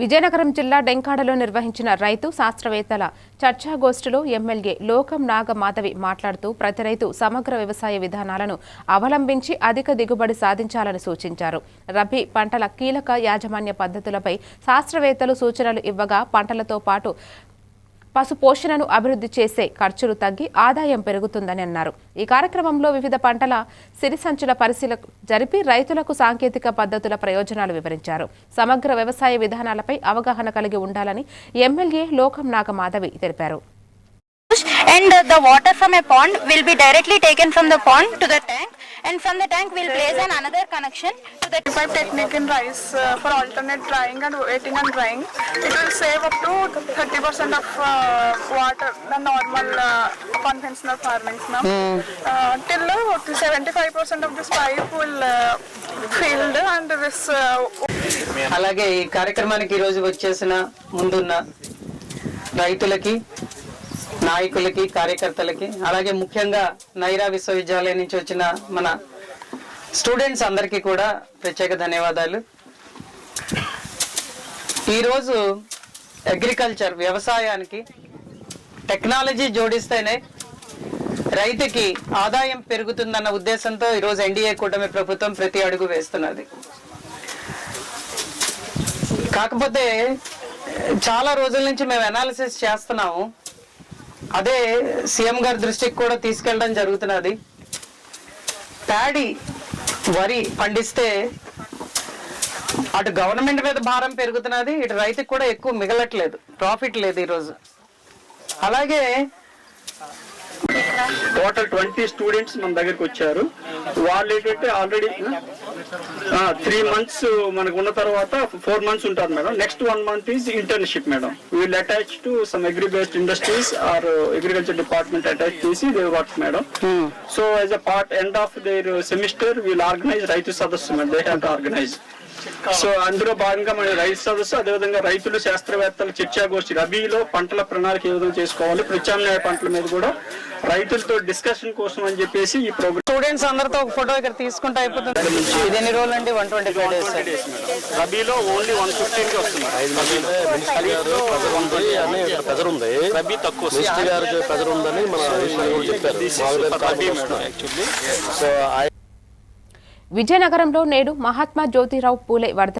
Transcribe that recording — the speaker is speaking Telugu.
విజయనగరం జిల్లా డెంకాడలో నిర్వహించిన రైతు శాస్త్రవేత్తల చర్చాగోష్ఠిలో ఎమ్మెల్యే లోకం నాగమాధవి మాట్లాడుతూ ప్రతి రైతు సమగ్ర వ్యవసాయ విధానాలను అవలంబించి అధిక దిగుబడి సాధించాలని సూచించారు. రబీ పంటల కీలక యాజమాన్య పద్ధతులపై శాస్త్రవేత్తలు సూచనలు ఇవ్వగా పంటలతో పాటు పశు పోషణను అభివృద్ధి చేసే ఖర్చులు తగ్గి ఆదాయం పెరుగుతుందని అన్నారు. ఈ కార్యక్రమంలో వివిధ పంటల సిరిసంచుల పరిశీల జరిపి రైతులకు సాంకేతిక పద్ధతుల ప్రయోజనాలు వివరించారు. సమగ్ర వ్యవసాయ విధానాలపై అవగాహన కలిగి ఉండాలని ఎమ్మెల్యే లోకం నాగమాధవి తెలిపారు. And the water from a pond will be directly taken from the pond to the tank. And from the tank we'll place an another connection to the Pipe technique in rice uh, for alternate drying and waiting and drying. It will save up to 30% of uh, water than normal uh, conventional farming now. Uh, till uh, 75% of this pipe will uh, filled and this uh, అలాగే ఈ కార్యక్రమానికి ఈరోజు వచ్చేసిన ముందున్న రైతులకి నాయకులకి కార్యకర్తలకి అలాగే ముఖ్యంగా నైరా విశ్వవిద్యాలయం నుంచి వచ్చిన మన స్టూడెంట్స్ అందరికీ కూడా ప్రత్యేక ధన్యవాదాలు. ఈరోజు అగ్రికల్చర్ వ్యవసాయానికి టెక్నాలజీ జోడిస్తేనే రైతుకి ఆదాయం పెరుగుతుందన్న ఉద్దేశంతో ఈరోజు ఎన్డీఏ కూటమి ప్రభుత్వం ప్రతి అడుగు వేస్తున్నది. కాకపోతే చాలా రోజుల నుంచి మేము అనాలిసిస్ చేస్తున్నాము. అదే సీఎం గారి దృష్టికి కూడా తీసుకెళ్ళడం జరుగుతున్నది. ప్యాడీ వరి పండిస్తే అటు గవర్నమెంట్ మీద భారం పెరుగుతున్నది ఇటు రైతుకి కూడా ఎక్కువ మిగలట్లేదు ప్రాఫిట్ లేదు ఈరోజు. అలాగే టోటల్ ట్వంటీ స్టూడెంట్స్ మన దగ్గరికి వచ్చారు. వాళ్ళు ఏంటంటే ఆల్రెడీ త్రీ మంత్స్ మనకు ఉన్న తర్వాత ఫోర్ మంత్స్ ఉంటారు madam. Next one month is internship madam. We'll attach to some agri based industries or agriculture department attach చేసి they work madam. So as a part end of their semester we'll organise రైతు సదస్సు madam. They have organise so అందులో భాగంగా మన రైతు సదస్సు అదేవిధంగా రైతులు శాస్త్రవేత్తల చర్చాగోష్ఠి రబీలో పంటల ప్రణాళిక ఏ విధంగా చేసుకోవాలి ప్రత్యామ్నాయ పంటల మీద కూడా రైతులతో డిస్కషన్ కోసం అని చెప్పేసి ఈ ప్రోగ్రామ్ స్టూడెంట్స్ అందరితో ఒక ఫోటో ఇక్కడ తీసుకుంటే అయిపోతుంది. ఇది ఎన్ని రోజులు అండి? వన్ ట్వంటీ ఫైవ్ డేస్ రబీలో ఓన్లీ వన్ ఫిఫ్టీన్కి వస్తుంది ఉంది రబీ తక్కువ ఉందని మన చెప్పారు. సో విజయనగరంలో నేడు మహాత్మా జ్యోతిరావు పూలే వర్ధ